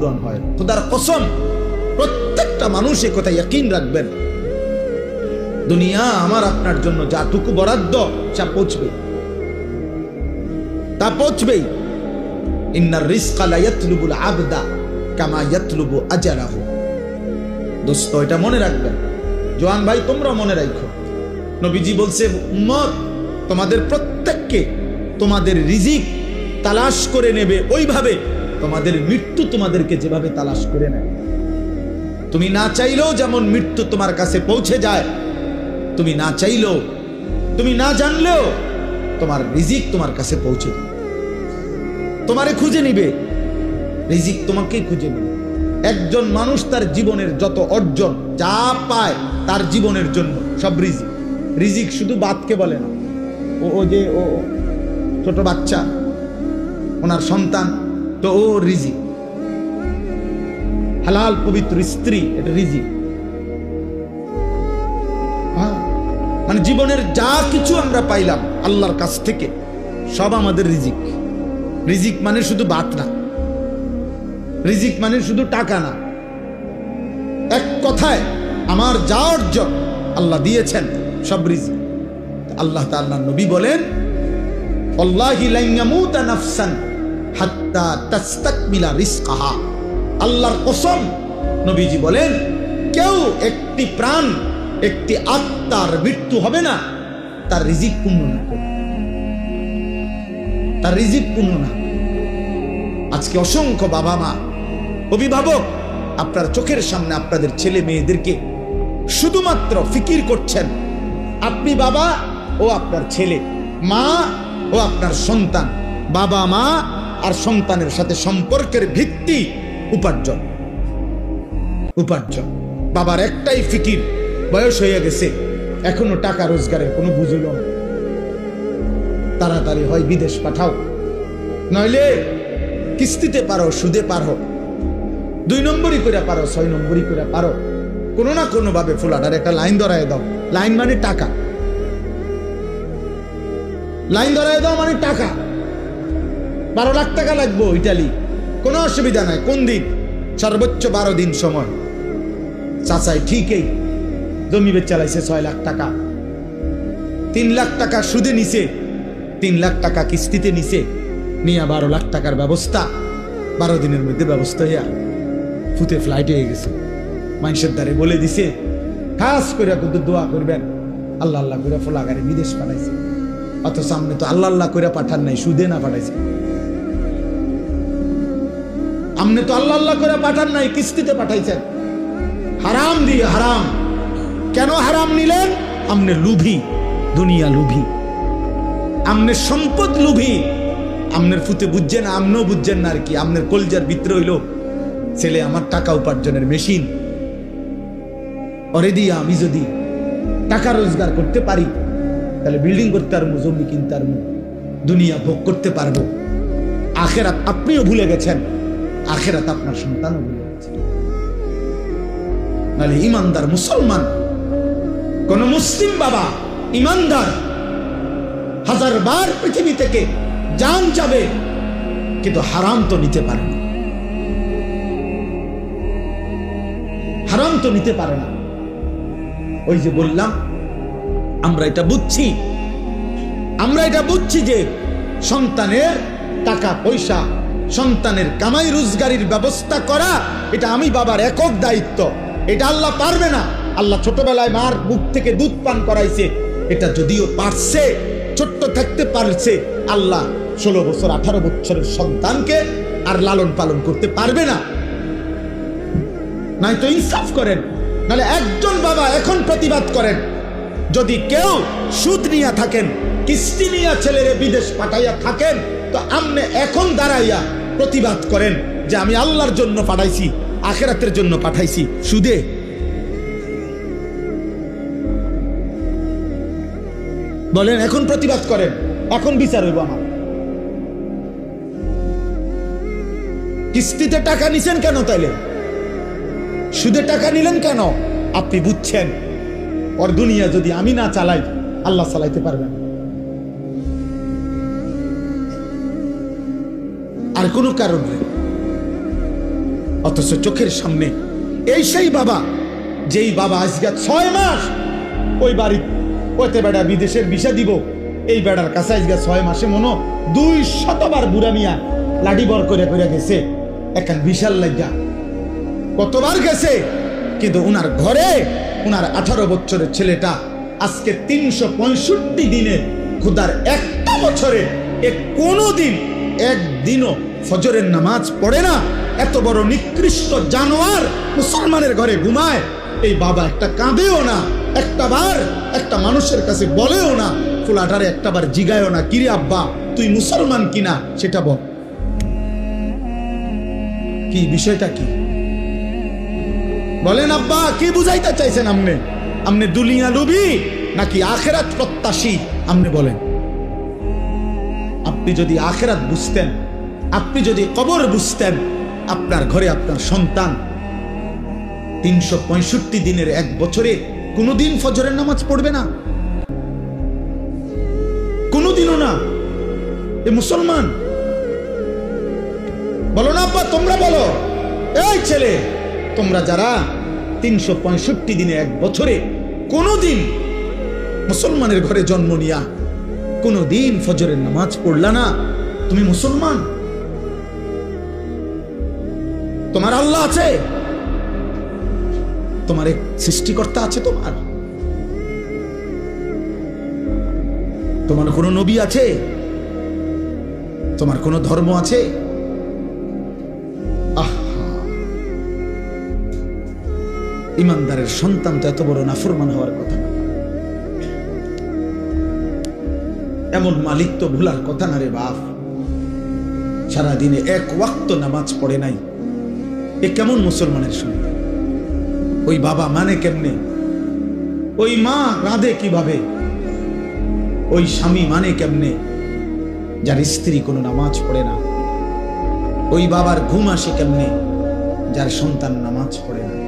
পূরণ হয়। খোদার কসম, প্রত্যেকটা মানুষ কথা ইয়াকিন রাখবেন। দুনিয়া আমার আপনার জন্য যাটুকু বরাদ্দ যা পৌঁছবে। তা পৌঁছবেই। ইন্নার আবদা কামা ইয়াতলুবু দোস্ত, এটা মনে রাখবেন। জোয়ান ভাই তোমরা মনে রাখো। নবীজি বলছে, উম্মত, তোমাদের প্রত্যেককে তোমাদের রিজিক তালাশ করে নেবে ওইভাবে। তোমাদের মৃত্যু তোমাদেরকে যেভাবে তালাশ করে নেয়। তুমি না চাইলেও যেমন মৃত্যু তোমার কাছে পৌঁছে যায়, তুমি না চাইলেও, তুমি না জানলেও তোমার রিজিক তোমার কাছে পৌঁছে যাবে। তোমারে খুঁজে নিবে, রিজিক তোমাকেই খুঁজে নিবে। একজন মানুষ তার জীবনের যত অর্জন যা পায় তার জীবনের জন্য সব রিজিক। রিজিক শুধু বাতকে বলে না, ও যে ও, ছোট বাচ্চা, ওনার সন্তান তো ও রিজিক হালাল পবিত্র স্ত্রী, এটা হ্যাঁ মানে জীবনের যা কিছু আমরা পাইলাম আল্লাহর কাছ থেকে, সব আমাদের রিজিক। রিজিক মানে শুধু বাত না। রিজিক মানে শুধু টাকা না। এক কথায়, আমার যা অর্জন আল্লাহ দিয়েছেন, সব রিজিক। আল্লাহ তাআলা নবী বলেন আল্লাহি লাইয়ামুতা নাফসান। আল্লাহর কসম, নবীজি বলেন, কেউ একটি প্রাণ, একটি আত্মার মৃত্যু হবে না, তার রিজিক পূর্ণ না তার রিজিক পূর্ণ না আজকে অসংখ্য বাবা মা অভিভাবক, আপনার চোখের সামনে আপনাদের ছেলে মেয়েদেরকে শুধুমাত্র ফিকির করছেন। আপনি বাবা ও আপনার ছেলে, মা ও আপনার সন্তান বাবা মা আর সন্তানের সাথে সম্পর্কের ভিত্তি উপার্জন। উপার্জন। বাবার একটাই ফিকির, বয়স হয়ে গেছে, এখনও টাকা রোজগারের কোনো বুঝল না। তাড়াতাড়ি হয় বিদেশ পাঠাও। নইলে কিস্তিতে পারো, সুদে পারো। দুই নম্বরই করে পারো, ছয় নম্বরই করে পারো। কোনো না কোনো ভাবে ফুলাটার একটা লাইন ধরায় দাও। লাইন মানে টাকা। লাইন ধরায় দাও মানে টাকা। বারো লাখ টাকা লাগবো ইটালি। কোনো অসুবিধা নাই। কোন দিন? সর্বোচ্চ বারো দিন সময়। চাচাই ঠিকই। জমি চালাইছে ছয় লাখ টাকা। তিন লাখ টাকা সুদে নিছে। তিন লাখ টাকা কিস্তিতে নিছে। নিয়ে বারো লাখ টাকার ব্যবস্থা। বারো দিনের মধ্যে ব্যবস্থা হইয়া ফুতে ফ্লাইট হয়ে গেছে। মানুষের দ্বারে বলে দিছে, খাস করে কিন্তু দোয়া করবেন। আল্লাহ আল্লাহ করে ফোলা গাড়ি বিদেশ পাঠাইছে। অত সামনে তো আল্লাহ আল্লাহ করে পাঠান নাই, সুদে না পাঠাইছে। আমনে তো আল্লাহ আল্লাহ করে পাঠান নাই, কিস্তিতে পাঠাইছেন। হারাম দিয়ে হারাম। কেন হারাম নিলেন? আমনে লুভি, দুনিয়া লুভি। আমনের সম্পদ লুভি। আমনের ফুতে বুঝছেন, আমনও বুঝছেন না আর কি। আমনের কলজার ভিতরে হইল ছেলে আমার টাকা উপার্জনের মেশিন। অরে দিয়ে আমি যদি টাকা রোজগার করতে পারি, তাহলে বিল্ডিং করতে পারব, জমি কিনতে পারব, দুনিয়া ভোগ করতে পারব। আখেরাত আপনিও ভুলে গেছেন। আখেরাত আপনার গেছে নাহলে ইমানদার মুসলমান, কোন মুসলিম বাবা, ইমানদার, হাজার বার পৃথিবী থেকে জান যাবে কিন্তু হারাম তো নিতে পারে না। হারাম তো নিতে পারে না। ওই যে বললাম, আমরা এটা বুঝছি। আমরা এটা বুঝছি যে সন্তানের টাকা, পয়সা সন্তানের কামাই রোজগারির ব্যবস্থা করা, এটা আমি বাবার একক দায়িত্ব। এটা আল্লাহ পারবে না। আল্লাহ ছোটবেলায় মার মুখ থেকে দুধ পান করাইছে। এটা যদিও পারছে, ছোট্ট থাকতে পারছে, আল্লাহ ষোলো বছর, আঠারো বছরের সন্তানকে আর লালন পালন করতে পারবে না। নাই তো ইনসাফ করেন, নাহলে একজন বাবা এখন প্রতিবাদ করেন। যদি কেউ সুদ নিয়ে থাকেন, কিস্তি নিয়ে ছেলেরে বিদেশ পাঠাইয়া থাকেন, তো আমনে এখন দাঁড়াইয়া প্রতিবাদ করেন যে আমি আল্লাহর জন্য পাঠাইছি, আখেরাতের জন্য পাঠাইছি। সুদে। বলেন, এখন প্রতিবাদ করেন, এখন বিচার হইব আমার। কিস্তিতে টাকা নিছেন কেন তাইলে? সুদে টাকা নিলেন কেন? আপনি বুঝছেন। ওর দুনিয়া যদি আমি না চালাই, আল্লাহ চালাইতে পারবেন আর কোনো কারণ নেই। অথচ চোখের সামনে এই সেই বাবা, যেই বাবা আজকে ছয় মাস ওই বাড়ি ওইতে বেড়া বিদেশের বিষা দিব, এই বেড়ার কাছে আজকে ছয় মাসে মনো দুই শতবার বুড়া মিয়া লাঠি বর করে করে গেছে এখন বিশাল লাগা কতবার গেছে, কিন্তু উনার ঘরে, উনার আঠারো বছরের ছেলেটা আজকে তিনশো পঁয়ষট্টি দিনে, খুদার একটা বছরে এ কোনো দিন একদিনও ফজরের নামাজ পড়ে না। এত বড় নিকৃষ্ট জানোয়ার মুসলমানের ঘরে ঘুমায়। এই বাবা একটা কাঁদেও না। একটা বার একটা মানুষের কাছে বলেও না, ফুলাটারে একটা বার জিগায়ও না। কিরে আব্বা, তুই মুসলমান কিনা সেটা বল। কি বিষয়টা কি? বলেন আব্বা, কি বুঝাইতে চাইছেন আপনি আপনি দুলিয়া লুবি নাকি আখেরাত প্রত্যাশী? আপনি বলেন। আপনি যদি আখেরাত বুঝতেন, আপনি যদি কবর বুঝতেন, আপনার ঘরে আপনার সন্তান তিনশো পঁয়ষট্টি দিনের এক বছরে কোনোদিন ফজরের নামাজ পড়বে না। কোনোদিনও না। এ মুসলমান, বলো না আব্বা, তোমরা বলো। এই ছেলে, তোমরা যারা তিনশো পঁয়ষট্টি দিনে এক বছরে কোনোদিন মুসলমানের ঘরে জন্ম নিয়া কোনোদিন ফজরের নামাজ পড়লা না। তুমি মুসলমান? তোমার আল্লাহ আছে? তোমার এক সৃষ্টিকর্তা আছে তোমার? তোমার কোনো নবী আছে? তোমার কোনো ধর্ম আছে? ইমানদারের সন্তান তো এত বড় নাফরমান হওয়ার কথা না। এমন মালিক তো ভুলার কথা না রে বাপ। সারাদিনে এক ওয়াক্ত নামাজ পড়ে নাই। এ কেমন মুসলমানের সন্তান ওই বাবা মানে কেমনে? ওই মা কাঁদে কীভাবে? ওই স্বামী মানে কেমনে? যার স্ত্রী কোনো নামাজ পড়ে না। ওই বাবার ঘুম আসে কেমনে? যার সন্তান নামাজ পড়ে না।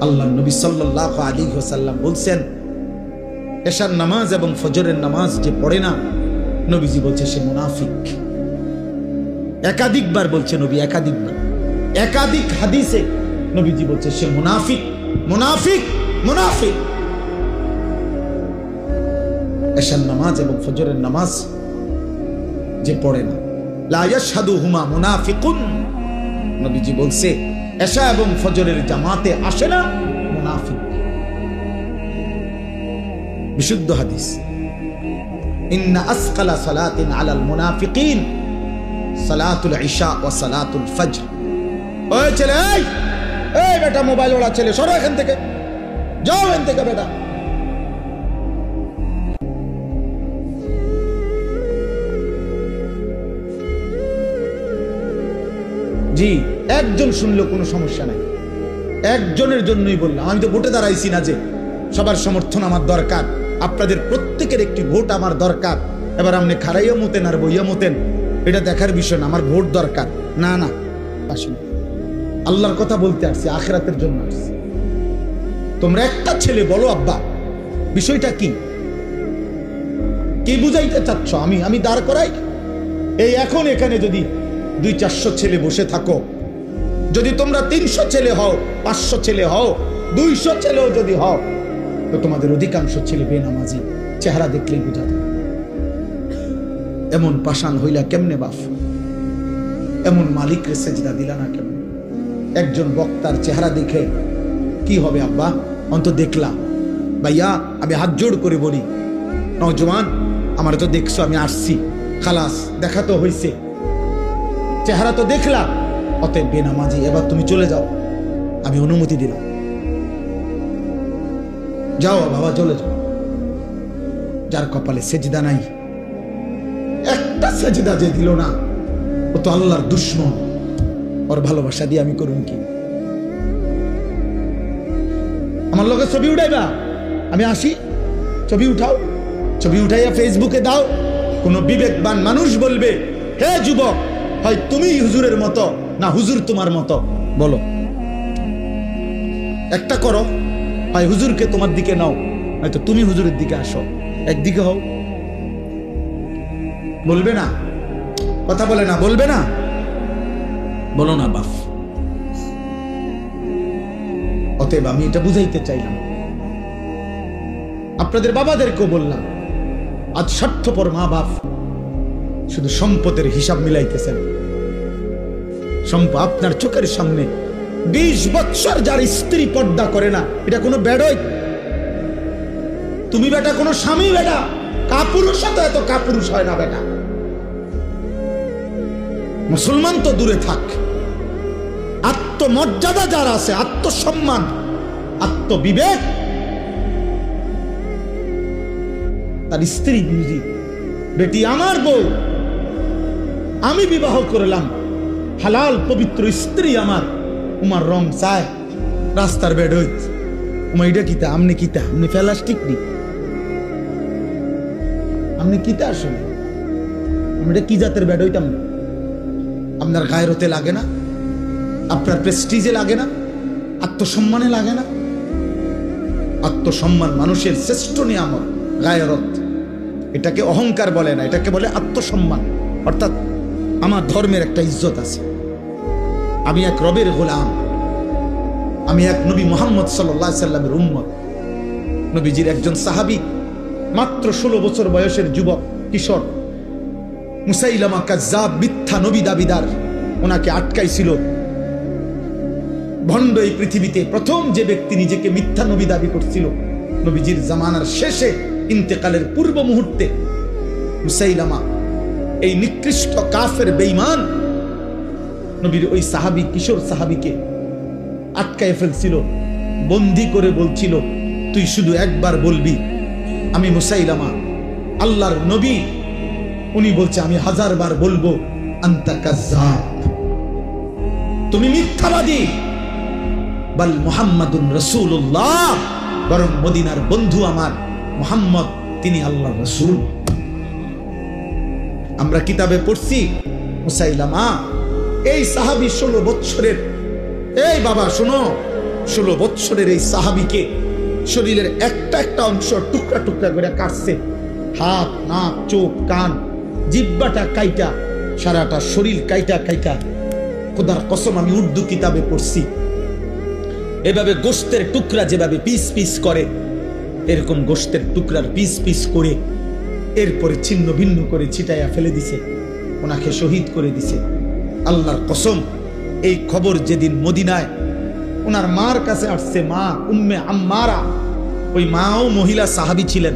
আল্লাহ নবী সাল্লাহ আলী হোসাল্লাম বলছেন এশার নামাজ এবং ফজরের নামাজ যে পড়ে না, নবীজি বলছে সে মুনাফিক। একাধিকবার বলছে নবী, একাধিকবার। একাধিক হাদিসে নবীজি বলছে সে মুনাফিক মুনাফিক মুনাফিক। এশার নামাজ এবং ফজরের নামাজ যে পড়ে না, লা ইয়াশহাদু হুমা মুনাফিকুন। নবীজি বলছে, এশা এবং ফজরের জামাতে আসে না বিশুদ্ধ হাদিস। ইন্না আসকালা সালাতিন আলাল মুনাফিকিন, সালাতুল ইশা ও সালাতুল ফজর। ওই ছেলে, এই এই বেটা মোবাইল ওলা ছেলে, সরো এখান থেকে। যাও এখান থেকে বেটা। জি, একজন শুনলো কোনো সমস্যা নাই। একজনের জন্যই বললাম, আমি তো ভোটে দাঁড়াইছি না যে, সবার সমর্থন আমার দরকার। আপনাদের প্রত্যেকের একটি ভোট আমার দরকার। এবার আপনি খারাইয়া মতেন আর বইয়া মতেন এটা দেখার বিষয় না, আমার ভোট দরকার। না না। আসুন। আল্লাহর কথা বলতে আসছি, আখেরাতের জন্য আসছি। তোমরা একটা ছেলে, বলো আব্বা, বিষয়টা কি? কি বুঝাইতে চাচ্ছ? আমি আমি দাঁড় করাই? এই এখন এখানে যদি দুই, চারশো ছেলে বসে থাকো, যদি তোমরা তিনশো ছেলে হও, পাঁচশো ছেলে হও, দুইশো ছেলেও যদি হও তো তোমাদের অধিকাংশ ছেলে বেনামাজি চেহারা দেখলেই বোঝা যায়। এমন পাষাণ হইলা কেমনে বাপ এমন মালিক সেজদা দিলা না কেমনে? একজন বক্তার চেহারা দেখে কি হবে আব্বা? অন্ত দেখলা। ভাইয়া, আমি হাত জোড় করে বলি নজওয়ান আমার তো দেখছ, আমি আসছি। খালাস, দেখা তো হইছে। চেহারা তো দেখলা, অতএব বেনামাজি এবার তুমি চলে যাও। আমি অনুমতি দিলাম। যাও, বাবা, চলে যাও। যার কপালে সেজদা নাই, একটা সেজদা যে দিল না, ও তো আল্লাহর দুশ্মন। ওর ভালোবাসা দিয়ে আমি করুন কি? আমার লোকের ছবি উঠাইবা? আমি আসি, ছবি উঠাও। ছবি উঠাইয়া ফেসবুকে দাও। কোন বিবেকবান মানুষ বলবে, হে যুবক, হয় তুমি হুজুরের মতো না হুজুর তোমার মতো? বলো। একটা করো। হয় হুজুরকে তোমার দিকে নাও হয়তো তুমি হুজুরের দিকে আসো। একদিকে হও। বলবে না? কথা বলে না, বলবে না? বলো না বাপ অতএব আমি এটা বুঝাইতে চাইলাম। আপনাদের বাবাদেরকেও বললাম, আজ স্বার্থপর মা বাপ শুধু সম্পদের হিসাব মিলাইতেছেন। সম্প আপনার চোখের সামনে বিশ বৎসর যার স্ত্রী পর্দা করে না, এটা কোনো বেড়ই। তুমি বেটা, কোনো স্বামী বেটা, কাপুরুষ তো এত কাপুরুষ হয় না বেটা। মুসলমান তো দূরে থাক। আত্মমর্যাদা যার আছে, আত্মসম্মান, আত্মবিবেক, তার স্ত্রী বুঝি বেটি, আমার বউ, আমি বিবাহ করলাম। হালাল পবিত্র স্ত্রী আমার। উমার রং চায় রাস্তার বেড হইত। উমা, এটা কিতা? আমনে কিতা? আমনে প্লাস্টিক নি আমনে কিতা আসলে? এটা কি জাতের বেড হইতাম? আপনার গায়ের হতে লাগে না? আপনার প্রেস্টিজে লাগে না? আত্মসম্মানে লাগে না? আত্মসম্মান মানুষের শ্রেষ্ঠ নিয়ামত, গায়রত। এটাকে অহংকার বলে না, এটাকে বলে আত্মসম্মান। অর্থাৎ আমার ধর্মের একটা ইজ্জত আছে। আমি এক রবের গোলাম। আমি এক নবী মোহাম্মদ সাল্লাহ সাল্লামের উম্মত। নবীজির একজন সাহাবি, মাত্র ষোলো বছর বয়সের যুবক, কিশোর। মুসাইলামা কাজ্জাব মিথ্যা নবী দাবিদার, ওনাকে আটকাইছিল। ভণ্ড এই পৃথিবীতে প্রথম যে ব্যক্তি নিজেকে মিথ্যা নবী দাবি করছিল, নবীজির জামানার শেষে ইন্তেকালের পূর্ব মুহূর্তে মুসাইলামা, এই নিকৃষ্ট কাফের বেইমান নবীর ওই সাহাবি কিশোর সাহাবিকে আটকায় ফেলছিল, বন্দি করে বলছিল, তুই শুধু একবার বলবি, আমি মুসাইলামা, আল্লাহর নবী। উনি বলছে, আমি হাজার বার বলব তুমি মিথ্যাবাদী। বল মোহাম্মদুন রসুল্লাহ বরং মদিনার বন্ধু আমার মোহাম্মদ, তিনি আল্লাহ রসুল। আমরা কিতাবে পড়ছি, মুসাইলামা এই সাহাবি ষোলো বৎসরের, এই বাবা শোনো, ষোলো বৎসরের এই সাহাবিকে শরীরের একটা একটা অংশ টুকরা টুকরা করে কাটছে। হাত, নাক, চোখ, কান, জিব্বাটা কাইটা, সারাটা শরীর কাইটা কাইটা। খোদার কসম, আমি উর্দু কিতাবে পড়ছি। এভাবে গোস্তের টুকরা যেভাবে পিস পিস করে, এরকম গোস্তের টুকরার পিস পিস করে, এরপরে ছিন্ন ভিন্ন করে ছিটাইয়া ফেলে দিছে। ওনাকে শহীদ করে দিছে। আল্লাহর কসম, এই খবর যেদিন মদিনায় ওনার মার কাছে আসছে মা, উম্মে আম্মারা, ওই মাও মহিলা সাহাবি ছিলেন।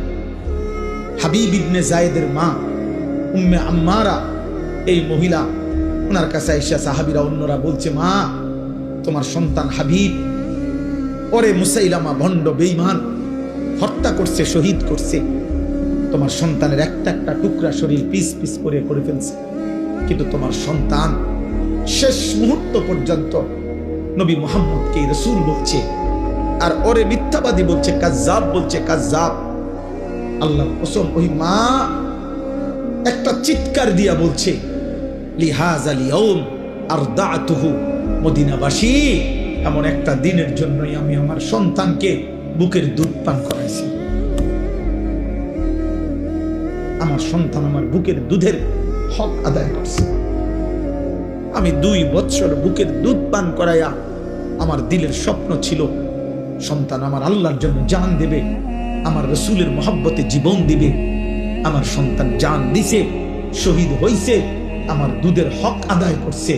হাবিব জায়েদের মা, উম্মে আম্মারা, এই মহিলা ওনার কাছে আইসা সাহাবিরা অন্যরা বলছে, মা, তোমার সন্তান হাবিব পরে মুসাইলামা ভণ্ড বেইমান হত্যা করছে, শহীদ করছে। তোমার সন্তানের একটা একটা টুকরা শরীর পিস পিস করে করে ফেলছে। কিন্তু তোমার সন্তান শেষ মুহূর্ত পর্যন্ত নবী মোহাম্মদকে রসুল বলছে, আর ওরে মিথ্যাবাদী বলছে, কাজ্জাব বলছে, কাজ্জাব। আল্লাহ কসম, ওই মা একটা চিৎকার দিয়া বলছে, লিহাজ আলী ওম আর দাতুহু মদিনাবাসী, এমন একটা দিনের জন্যই আমি আমার সন্তানকে বুকের দুধ পান করাইছি। আমার সন্তান আমার বুকের দুধের হক আদায় করছে। আমি দুই বৎসর বুকের দুধ পান করাইয়া আমার দিলের স্বপ্ন ছিল, সন্তান আমার আল্লাহর জন্য জান দেবে, আমার রসুলের মহব্বতে জীবন দিবে, আমার সন্তান জান দিছে, শহীদ হইছে, আমার দুধের হক আদায় করছে,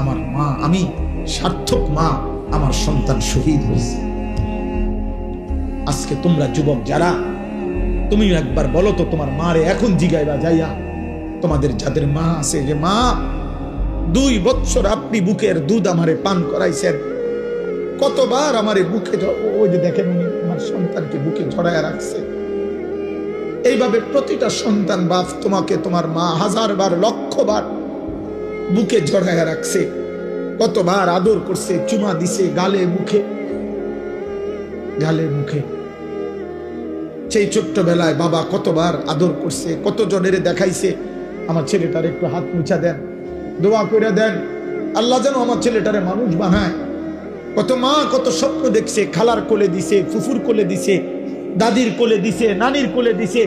আমার মা আমি সার্থক মা, আমার সন্তান শহীদ হয়েছে আজকে তোমরা যুবক যারা তুমি একবার বলো তো তোমার মারে এখন জিগাইবা যাইয়া, তোমাদের যাদের মা আছে, যে মা দুই বৎসর আপনি বুকের দুধ আমারে পান করাইছেন। কতবার আমারে বুকে ওই যে দেখেন উনি আমার সন্তানকে বুকে জড়ায় রাখছে। এইভাবে প্রতিটা সন্তান বাপ তোমাকে তোমার মা হাজার বার লক্ষ বার বুকে জড়ায় রাখছে। কতবার আদর করছে, চুমা দিছে গালে, মুখে। গালে, মুখে। সেই ছোট্টবেলায় বাবা কতবার আদর করছে কত জনের দেখাইছে, আমার ছেলেটার একটু হাত মুছা দেন। দোয়া করে দেন, আল্লাহ যেন আমার ছেলেটারে মানুষ বানায়। কত মা কত স্বপ্ন দেখছে, খালার কোলে দিছে, ফুফুর কোলে দিছে, দাদির কোলে দিছে, নানির কোলে দিছে,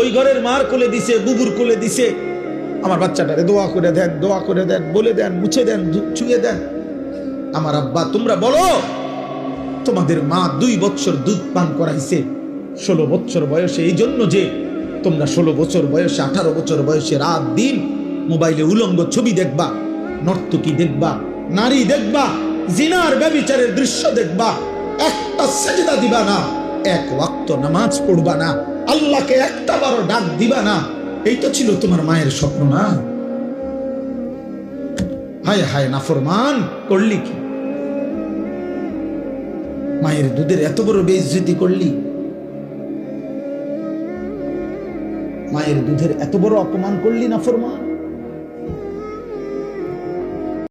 ওই ঘরের মার কোলে দিছে, বুবুর কোলে দিছে। আমার বাচ্চাটারে দোয়া করে দেন, দোয়া করে দেন, বলে দেন, মুছে দেন ছুঁয়ে দেন। আমার আব্বা, তোমরা বলো, তোমাদের মা দুই বছর দুধ পান করাইছে, ষোলো বছর বয়সে এই জন্য যে তোমরা ষোলো বছর বয়সে, আঠারো বছর বয়সে রাত দিন মোবাইলে উলঙ্গ ছবি দেখবা, নর্তকী দেখবা, নারী দেখবা, জিনার ব্যবিচারের দৃশ্য দেখবা, একটা সেজদা দিবা না, এক ওয়াক্ত নামাজ পড়বা না, আল্লাহকে একটা বারো ডাক দিবা না, এই তো ছিল তোমার মায়ের স্বপ্ন না? হায় হায়, নাফরমান, করলি কি? মায়ের দুধের এত বড় বেইজ্জতি করলি? মায়ের দুধের এত বড় অপমান করলি না ফরমান